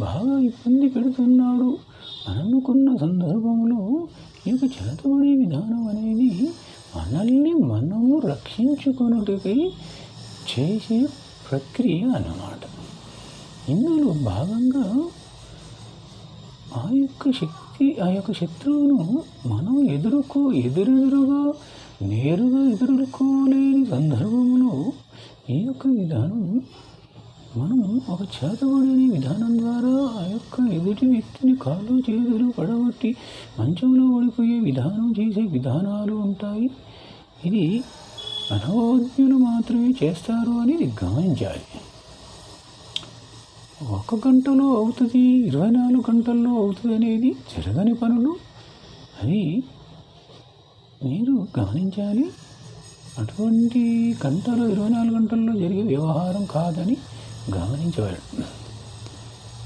బాగా ఇబ్బంది పెడుతున్నాడు. అనుకున్న సందర్భంలో ఈ యొక్క చేతబడే విధానం అనేది మనల్ని మనము రక్షించుకొనుటకై చేసే ప్రక్రియ అన్నమాట. ఇందులో భాగంగా ఆ యొక్క శక్తి ఆ యొక్క శత్రువును మనం ఎదుర్కో ఎదురెదురుగా నేరుగా ఎదుర్కోలేని సందర్భంలో ఈ యొక్క విధానం మనం ఒక చేతబడిన విధానం ద్వారా ఆ యొక్క ఎదుటి వ్యక్తిని కాళ్ళు చేతులు పడగొట్టి మంచంలో పడిపోయే విధానం చేసే విధానాలు ఉంటాయి. ఇది అనుభవజ్ఞులు మాత్రమే చేస్తారు అనేది గమనించాలి. ఒక గంటలో అవుతుంది ఇరవై నాలుగు గంటల్లో అవుతుంది అనేది జరగని పనులు. అది మీరు గమనించాలి. అటువంటి గంటలు ఇరవై నాలుగు గంటల్లో జరిగే వ్యవహారం కాదని గమనించవాలి